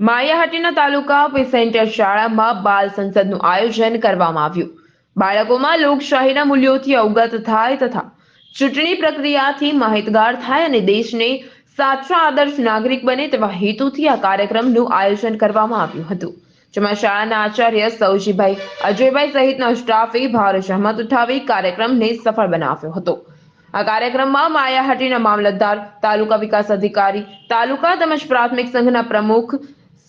માયાહાટીના તાલુકા પેસેન્ટર શાળામાં બાલ સંસદનું આયોજન કરવામાં આવ્યું. બાળકોમાં લોકશાહીના મૂલ્યોથી અવગત થાય તથા ચૂંટણી પ્રક્રિયાથી માહિતગાર થાય અને દેશને સાચા આદર્શ નાગરિક બને તેવા હેતુથી આ કાર્યક્રમનું આયોજન કરવામાં આવ્યું હતું. જેમાં શાળાના આચાર્ય સૌજીભાઈ અજયભાઈ સહિતના સ્ટાફે ભારે જહેમત ઉઠાવી કાર્યક્રમને સફળ બનાવ્યો હતો. આ કાર્યક્રમમાં માયાહાટીના મામલતદાર, તાલુકા વિકાસ અધિકારી, તાલુકા તેમજ પ્રાથમિક સંઘના પ્રમુખ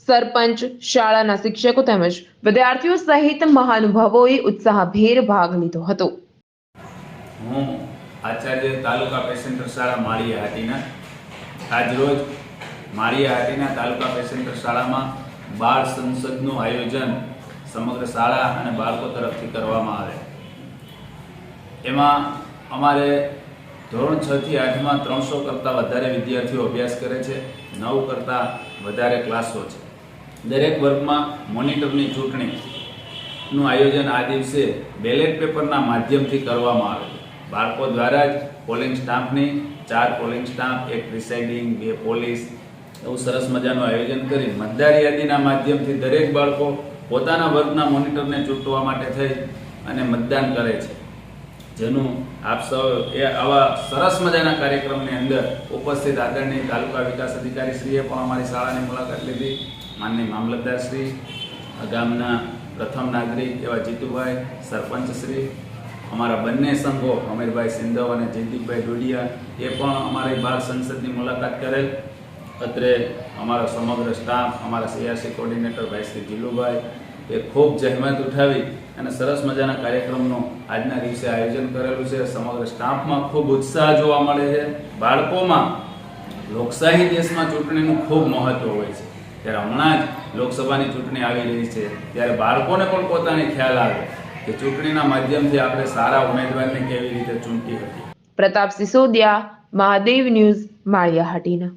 સરપંચ, શાળાના શિક્ષકો તેમજ વિદ્યાર્થીઓ સહિત મહાનુભાવોએ ઉત્સાહભેર ભાગ લીધો હતો. હું આચાર્ય તાલુકા પેસેન્ટર શાળા માળિયા હાટીના આજરોજ માળિયા હાટીના તાલુકા પેસેન્ટર શાળામાં બાળ સંસદનું આયોજન સમગ્ર શાળા અને બાળકો તરફથી કરવામાં આવે. એમાં અમારે ધોરણ છ થી આઠમાં ત્રણસો કરતાં વધારે વિદ્યાર્થીઓ અભ્યાસ કરે છે, નવ કરતાં વધારે ક્લાસો છે. દરેક વર્ગમાં મોનિટરની ચૂંટણીનું આયોજન આ દિવસે બેલેટ પેપરના માધ્યમથી કરવામાં આવે છે. બાળકો દ્વારા જ પોલિંગ સ્ટાફની ચાર પોલિંગ સ્ટાફ, એક પ્રિસાઇડિંગ, બે પોલીસ, એવું સરસ મજાનું આયોજન કરી મતદાર યાદીના માધ્યમથી દરેક બાળકો પોતાના વર્ગના મોનિટરને ચૂંટવા માટે થઈ અને મતદાન કરે છે. જેનું આપ સૌ એ આવા સરસ મજાના કાર્યક્રમની અંદર ઉપસ્થિત આદરણીય તાલુકા વિકાસ અધિકારી શ્રીએ પણ અમારી શાળાની મુલાકાત લીધી. માનનીય મામલતદારશ્રી ગામના પ્રથમ નાગરિક એવા જીતુભાઈ સરપંચ શ્રી અમારા બંને સંઘો, અમીરભાઈ સિંધવ અને જયદીપભાઈ ડોડિયા, એ પણ અમારી બાળ સંસદની મુલાકાત કરેલ. અત્રે અમારો સમગ્ર સ્ટાફ, અમારા સીઆરસી કોર્ડિનેટર ભાઈ શ્રી જીલુભાઈ, એ ખૂબ જહેમત ઉઠાવી અને સરસ મજાના કાર્યક્રમનું આજના દિવસે આયોજન કરેલું છે. સમગ્ર સ્ટાફમાં ખૂબ ઉત્સાહ જોવા મળે છે. બાળકોમાં લોકશાહી દેશમાં ચૂંટણીનું ખૂબ મહત્વ હોય છે. ત્યારે હમણાં જ લોકસભાની ચૂંટણી આવી રહી છે. ત્યારે બાળકોને પણ પોતાને ખ્યાલ આવે કે ચૂંટણીના માધ્યમથી આપણે સારા ઉમેદવારને કેવી રીતે ચૂંટી હતી પ્રતાપ સિસોદિયા, મહાદેવ ન્યૂઝ, માળિયાહાટીના.